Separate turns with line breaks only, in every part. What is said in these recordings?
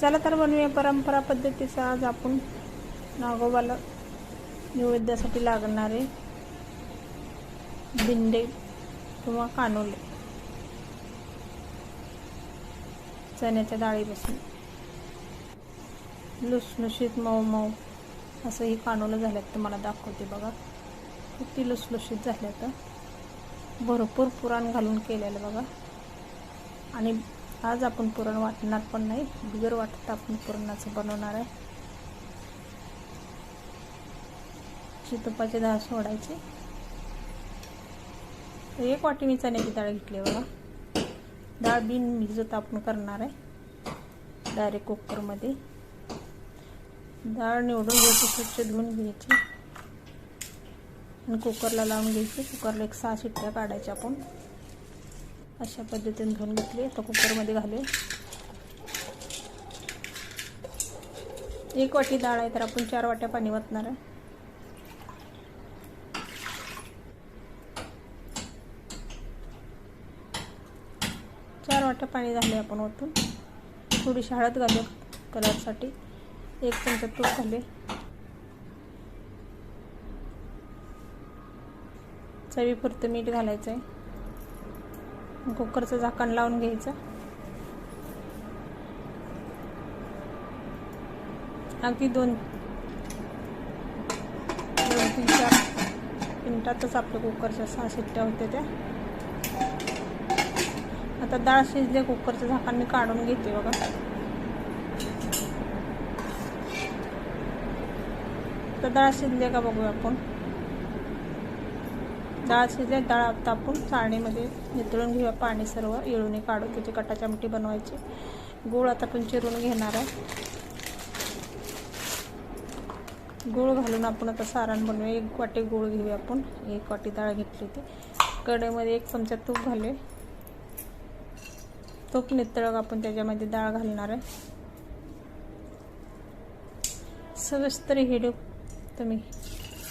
चला तर बनवूया परंपरा पद्धतीचा आज आपण नागोबाला नैवेद्यासाठी लागणारे बिंडे किंवा कानोले. चण्याच्या डाळीपासून. लुसलुशीत मऊ मऊ. असं ही कानोलं झाल्यात तुम्हाला दाखवते बघा. किती लुसलुशीत झाल्या तर भरपूर पुराण घालून केलेलं बघा. आणि आज आपण पुरण वाटणार पण नाही. बिगर वाटत आपण पुरणाचं बनवणार आहे. ची तुपाची डाळ सोडायची. एक वाटी मी चण्याची डाळ घेतली बघा. डाळ बिन भिजत आपण करणार आहे. डायरेक्ट कुकरमध्ये. डाळ निवडून घ्यायची स्वच्छ धुवून घ्यायची. आणि कुकरला लावून घ्यायची. कुकरला एक सहा शिट्ट्या काढायच्या आपण. अशा पद्धतीने धुवून घेतली. आता कुकरमध्ये घालूया एक वाटी डाळ आहे तर आपण चार वाट्या पाणी वाटणार आहे. चार वाट्या पाणी झाले आपण ओतून. थोडीशी हळद घालू कलरसाठी. एक चमचा तूप घाले चवीपुरतं मीठ घालायचं आहे कुकरचं झाकण लावून घ्यायचं. अगदी दोन दोन तीन चार मिनटातच आपल्या कुकरच्या सहा शिट्ट्या होत्या त्या. आता डाळ शिजले कुकरचं झाकण मी काढून घेते बघा. तर डाळ शिजले का बघूया आपण. डाळ शिजले डाळ आता आपण चाळणीमध्ये नितळून घेऊया पाणी सर्व. येळूने काढून त्याची कटाची आमटी बनवायची. गूळ आता आपण चिरून घेणार आहे गूळ घालून आपण आता सारण बनवूया. एक वाटी गूळ घेऊया आपण. एक वाटी डाळ घेतली ती कढईमध्ये एक चमचा तूप घालूया. तूप नितळक आपण त्याच्यामध्ये डाळ घालणार आहे. सविस्तर हिडू तुम्ही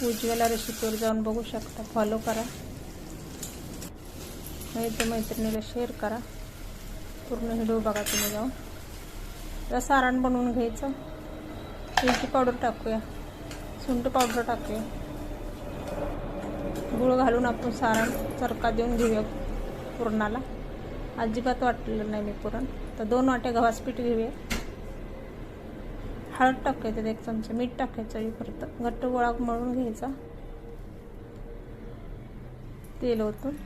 उज्ज्वला रेसिपीवर जाऊन बघू शकता. फॉलो करा. मैत्र मैत्रिणीला शेअर करा. पूर्ण व्हिडिओ बघा तुम्ही जाऊन. तर सारण बनवून घ्यायचं. मिरची पावडर टाकूया. सुंट पावडर टाकूया. गुळ घालून आपण सारण चरका देऊन घेऊया पुरणाला. अजिबात वाटलेलं नाही मी पुरण. तर दोन वाट्या गव्हास पीठ घेऊया. हळद टाकायचं एक चमचा मीठ टाकायचं परत घट्ट गोळा मळून घ्यायचा. तेल ओतून.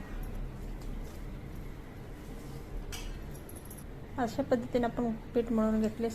अशा पद्धतीने आपण पीठ मळून घेतले.